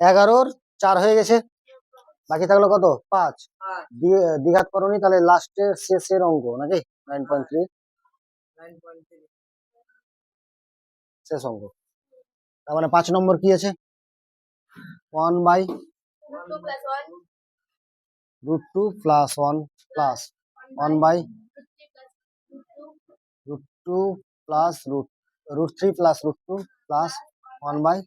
এগারোর চার হয়ে গেছে। বাকি থাকল কত? পাঁচ। দিয়ে দ্বিঘাত করনি তাহলে লাস্টের শেষের অঙ্ক নাকি? নাইন পয়েন্ট থ্রি শেষ অঙ্ক। তার মানে পাঁচ নম্বর কি আছে? One by root two plus one plus one by root two plus root root three plus root two plus one by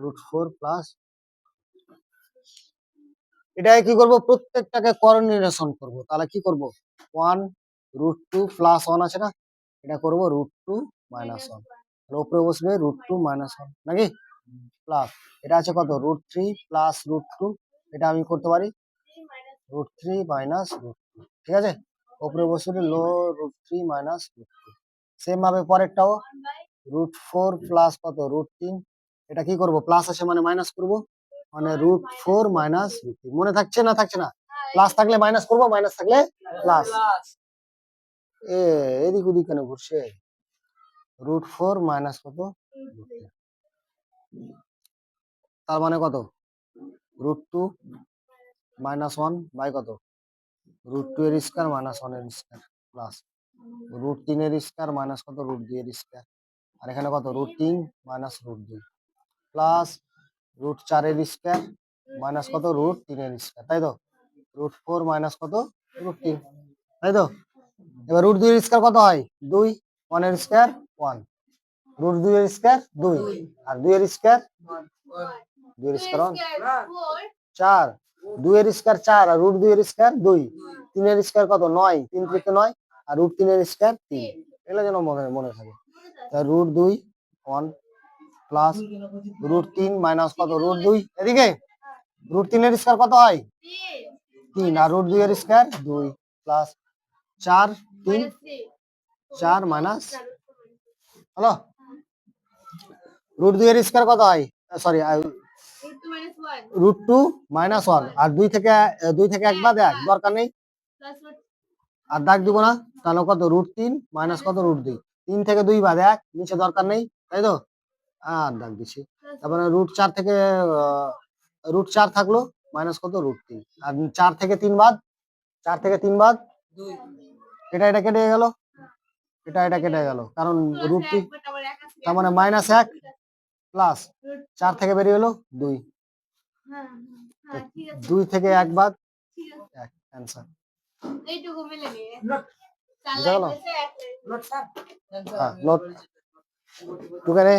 root four plus এটাকে কি করব? প্রত্যেকটাকে করনিরেশন করব। তাহলে কি করব? One root two plus one আছে না? এটা করব রুট টু মাইনাস ওয়ান তাহলে উপরে বসবে রুট টু মাইনাস ওয়ান নাকি? প্লাস এটা আছে কত? Root three plus root two এটা আমি করতে পারি? Root three minus root two ঠিক আছে? উপরে বসবে লো root three minus root two same ভাবে পরেরটাও। রুট ফোর প্লাস কত? রুট তিন। এটা কি করব? প্লাস আছে মানে মাইনাস করব? মানে রুট ফোর মাইনাস রুট তিন। মনে থাকছে না থাকছে না? প্লাস থাকলে মাইনাস করব মাইনাস থাকলে প্লাস এ এদিক ওদিক কেন ঘুরছে? রুট ফোর মাইনাস কত। তার মানে কত? Root two minus one by কত? রুট টু এর স্কোয়ার মাইনাস ওয়ানের স্কোয়ার প্লাস রুট তিনের স্কোয়ার মাইনাস কত? রুট দুই এর স্কোয়ার আর এখানে কত? রুট তিন মাইনাস রুট দুই। প্লাস রুট চারের স্কোয়ার মাইনাস কত? রুট তিনের স্কোয়ার তাই তো? রুট ফোর মাইনাস কত? রুট তিন তাই তো? এবার রুট দুইয়ের স্কোয়ার কত হয়? দুই ওয়ানের স্কোয়ার ওয়ান রুট দুইয়ের স্কোয়ার দুই। আর দুইয়ের স্কোয়ার দুইয়ের স্কোয়ার ওয়ান চার। দুইয়ের স্কোয়ার চার আর রুট দুইয়ের স্কোয়ার দুই। তিনের স্কোয়ার কত? নয়। তিন থেকে নয়। আর রুট তিনের স্কোয়ার তিন। এগুলো যেন মনে মনে থাকে। রুট দুই ওয়ান প্লাস রুট তিন মাইনাস কত? রুট দুই। এদিকে রুট তিনের স্কোয়ার কত হয়? তিন। আর রুট দুইয়ের স্কোয়ার দুই প্লাস চার, তিন। চার মাইনাস হলো? রুট দুইয়ের স্কোয়ার কত হয়? Sorry root two minus one আর দুই থেকে দুই থেকে এক বাদ দরকার নেই। আর দাগ দিব না। তাহলে কত? রুট তিন মাইনাস কত? রুট দুই। তিন থেকে দুই বাদ, এক, নিচে দরকার নেই, তাই তো? আর দাগ দিছি। তারপরে রুট চার থেকে রুট চার থাকল মাইনাস কত? রুট তিন। আর চার থেকে তিন বাদ, চার থেকে তিন বাদ, এটা এটা কেটে গেল। এটা এটা কেটে গেল। কারণ রুট তিন, তার মানে মাইনাস এক প্লাস চার থেকে বেরিয়ে গেলো দুই। দুই থেকে এক বাদ, এক অ্যান্সার বুঝা গেল? হ্যাঁ নোট টুকে নে